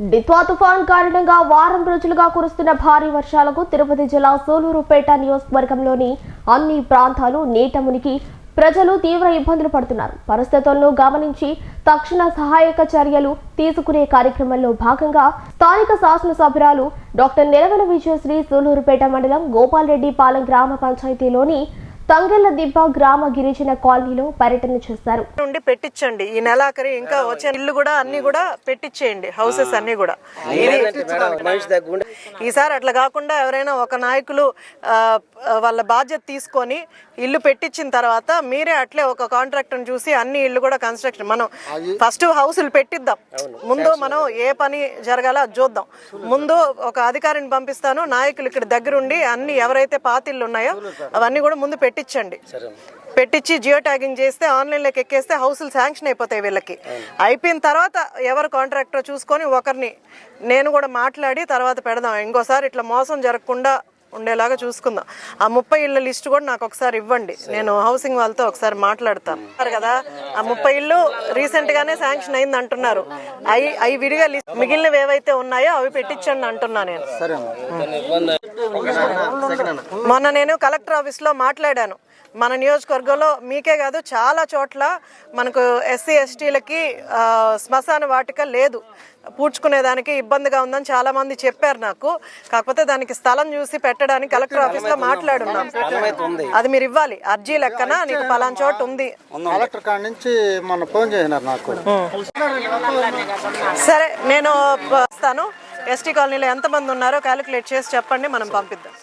డిత్వా తుఫాన్ కారణంగా వారం రోజులుగా కురుస్తున్న భారీ వర్షాలకు తిరుపతి జిల్లా సోలూరుపేట నియోజకవర్గంలోని అన్ని ప్రాంతాలు నీట మునిగి ప్రజలు తీవ్ర ఇబ్బందులు పడుతున్నారు. పరిస్థితులను గమనించి తక్షణ సహాయక చర్యలు తీసుకునే కార్యక్రమంలో భాగంగా స్థానిక శాసనసభ్యురాలు డాక్టర్ నిరవల విజయశ్రీ సూలూరుపేట మండలం గోపాల్రెడ్డి పాలెం గ్రామ పంచాయతీలోని తంగెళ్ళ దిబ్బ గ్రామ గిరిజన కాలనీలో పర్యటన చేశారు. నుండి పెట్టించండి. ఈ నెలాఖరి ఇంకా వచ్చే ఇల్లు కూడా అన్ని కూడా పెట్టించేయండి హౌసెస్ అన్ని కూడా. ఈసారి అట్లా కాకుండా ఎవరైనా ఒక నాయకులు వాళ్ళ బాధ్యత తీసుకొని ఇల్లు పెట్టించిన తర్వాత మీరే అట్లే ఒక కాంట్రాక్టర్ చూసి అన్ని ఇల్లు కూడా కన్స్ట్రక్షన్ మనం ఫస్ట్ హౌసులు పెట్టిద్దాం. ముందు మనం ఏ పని జరగాలో అది చూద్దాం. ముందు ఒక అధికారిని పంపిస్తాను. నాయకులు ఇక్కడ దగ్గరుండి అన్ని ఎవరైతే పాతిళ్ళు ఉన్నాయో అవన్నీ కూడా ముందు పెట్టించండి. పెట్టించి జియో ట్యాగింగ్ చేస్తే ఆన్లైన్లోకి ఎక్కేస్తే హౌసులు శాంక్షన్ అయిపోతాయి వీళ్ళకి. అయిపోయిన తర్వాత ఎవరు కాంట్రాక్టర్ చూసుకొని ఒకరిని నేను కూడా మాట్లాడి తర్వాత పెడదాం. ఇంకోసారి ఇట్లా మోసం జరగకుండా ఉండేలాగా చూసుకుందాం. ఆ ముప్పై ఇళ్ళ లిస్ట్ కూడా నాకు ఒకసారి ఇవ్వండి. నేను హౌసింగ్ వాళ్ళతో ఒకసారి మాట్లాడతాను. కదా ఆ ముప్పై ఇల్లు రీసెంట్ గానే శాంక్షన్ అయింది అంటున్నారు. అవి అవి విడిగా లిస్ట్ మిగిలినవి ఏవైతే ఉన్నాయో అవి పెట్టించండి అంటున్నా నేను. మొన్న నేను కలెక్టర్ ఆఫీస్లో మాట్లాడాను. మన నియోజకవర్గంలో మీకే కాదు చాలా చోట్ల మనకు ఎస్సీ ఎస్టీలకి శ్మశాన వాటిక లేదు. పూడ్చుకునేదానికి ఇబ్బందిగా ఉందని చాలా మంది చెప్పారు నాకు. కాకపోతే దానికి స్థలం చూసి పెట్టడానికి కలెక్టర్ ఆఫీస్లో మాట్లాడున్నాం. అది మీరు ఇవ్వాలి. అర్జీ లెక్కన? నీకు పలానా చోట ఉంది. కలెక్టర్ కాడ నుంచి మొన్న ఫోన్ చేసినారు నాకు. సరే నేను వస్తాను. ఎస్టీ కాలనీలో ఎంతమంది ఉన్నారో క్యాలిక్యులేట్ చేసి చెప్పండి మనం పంపిద్దాం.